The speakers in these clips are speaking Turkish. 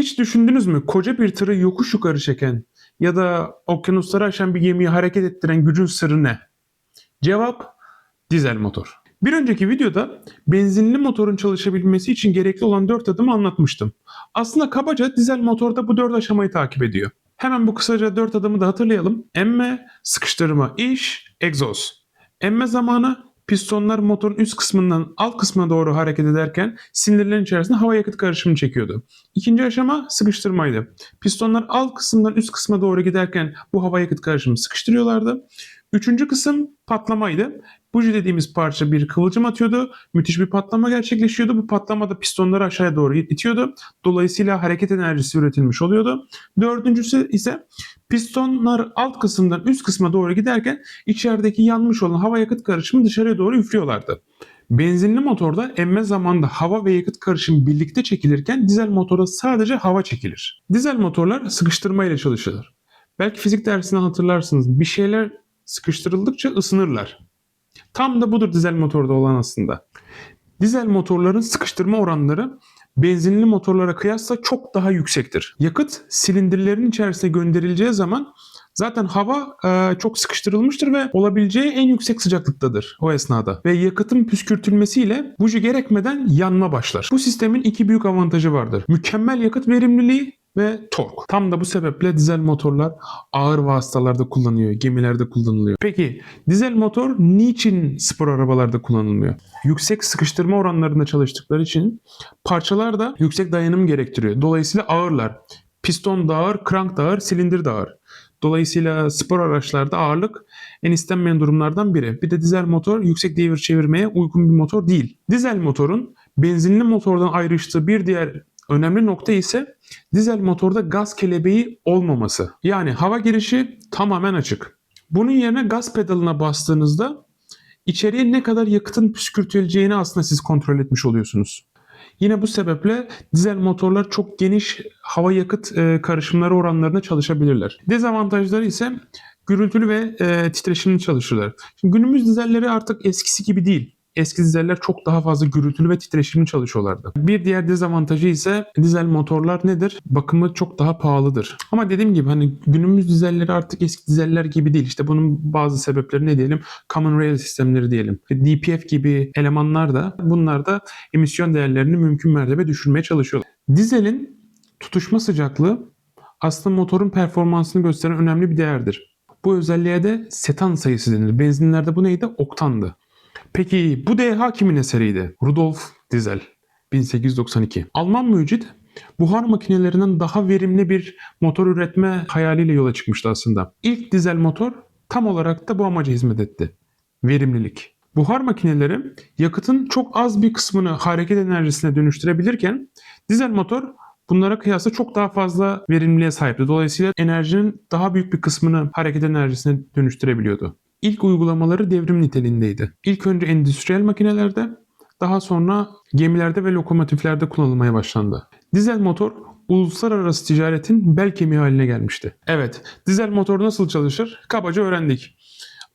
Hiç düşündünüz mü koca bir tırı yokuş yukarı çeken ya da okyanusları aşan bir gemiyi hareket ettiren gücün sırrı ne? Cevap dizel motor. Bir önceki videoda benzinli motorun çalışabilmesi için gerekli olan 4 adımı anlatmıştım. Aslında kabaca dizel motorda bu 4 aşamayı takip ediyor. Hemen bu kısaca 4 adımı da hatırlayalım. Emme, sıkıştırma, iş, egzoz. Emme zamanı pistonlar motorun üst kısmından alt kısmına doğru hareket ederken sinirlerin içerisinde hava yakıt karışımını çekiyordu. İkinci aşama sıkıştırmaydı. Pistonlar alt kısımdan üst kısma doğru giderken bu hava yakıt karışımını sıkıştırıyorlardı. Üçüncü kısım patlamaydı. Buji dediğimiz parça bir kıvılcım atıyordu. Müthiş bir patlama gerçekleşiyordu. Bu patlama da pistonları aşağıya doğru itiyordu. Dolayısıyla hareket enerjisi üretilmiş oluyordu. Dördüncüsü ise pistonlar alt kısımdan üst kısma doğru giderken içerideki yanmış olan hava yakıt karışımı dışarıya doğru üflüyorlardı. Benzinli motorda emme zamanında hava ve yakıt karışımı birlikte çekilirken dizel motorda sadece hava çekilir. Dizel motorlar sıkıştırma ile çalışır. Belki fizik dersinden hatırlarsınız. Bir şeyler sıkıştırıldıkça ısınırlar. Tam da budur dizel motorda olan aslında. Dizel motorların sıkıştırma oranları benzinli motorlara kıyasla çok daha yüksektir. Yakıt silindirlerin içerisine gönderileceği zaman zaten hava e, çok sıkıştırılmıştır ve olabileceği en yüksek sıcaklıktadır o esnada. Ve yakıtın püskürtülmesiyle buji gerekmeden yanma başlar. Bu sistemin iki büyük avantajı vardır. Mükemmel yakıt verimliliği ve tork. Tam da bu sebeple dizel motorlar ağır vasıtalarda kullanılıyor, gemilerde kullanılıyor. Peki dizel motor niçin spor arabalarda kullanılmıyor? Yüksek sıkıştırma oranlarında çalıştıkları için parçalar da yüksek dayanım gerektiriyor. Dolayısıyla ağırlar. Piston da ağır, krank da ağır, silindir de ağır. Dolayısıyla spor araçlarda ağırlık en istenmeyen durumlardan biri. Bir de dizel motor yüksek devir çevirmeye uygun bir motor değil. Dizel motorun benzinli motordan ayrıştığı bir diğer önemli nokta ise dizel motorda gaz kelebeği olmaması. Yani hava girişi tamamen açık. Bunun yerine gaz pedalına bastığınızda içeriye ne kadar yakıtın püskürtüleceğini aslında siz kontrol etmiş oluyorsunuz. Yine bu sebeple dizel motorlar çok geniş hava yakıt e, karışımları oranlarında çalışabilirler. Dezavantajları ise gürültülü ve e, titreşimli çalışırlar. Şimdi günümüz dizelleri artık eskisi gibi değil. Eski dizeller çok daha fazla gürültülü ve titreşimli çalışıyorlardı. Bir diğer dezavantajı ise dizel motorlar nedir? Bakımı çok daha pahalıdır. Ama dediğim gibi hani günümüz dizelleri artık eski dizeller gibi değil. İşte bunun bazı sebepleri ne diyelim? Common rail sistemleri diyelim. DPF gibi elemanlar da bunlar da emisyon değerlerini mümkün mertebe düşürmeye çalışıyorlar. Dizelin tutuşma sıcaklığı aslında motorun performansını gösteren önemli bir değerdir. Bu özelliğe de setan sayısı denir. Benzinlerde bu neydi? Oktandı. Peki bu DH kimin eseriydi? Rudolf Diesel 1892. Alman mucit buhar makinelerinden daha verimli bir motor üretme hayaliyle yola çıkmıştı aslında. İlk dizel motor tam olarak da bu amaca hizmet etti. Verimlilik. Buhar makineleri yakıtın çok az bir kısmını hareket enerjisine dönüştürebilirken dizel motor bunlara kıyasla çok daha fazla verimliliğe sahipti. Dolayısıyla enerjinin daha büyük bir kısmını hareket enerjisine dönüştürebiliyordu. İlk uygulamaları devrim niteliğindeydi. İlk önce endüstriyel makinelerde, daha sonra gemilerde ve lokomotiflerde kullanılmaya başlandı. Dizel motor uluslararası ticaretin bel kemiği haline gelmişti. Evet, dizel motor nasıl çalışır? Kabaca öğrendik.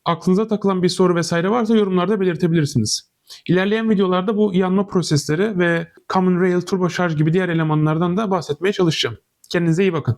Aklınıza takılan bir soru vesaire varsa yorumlarda belirtebilirsiniz. İlerleyen videolarda bu yanma prosesleri ve Common Rail turbo şarj gibi diğer elemanlardan da bahsetmeye çalışacağım. Kendinize iyi bakın.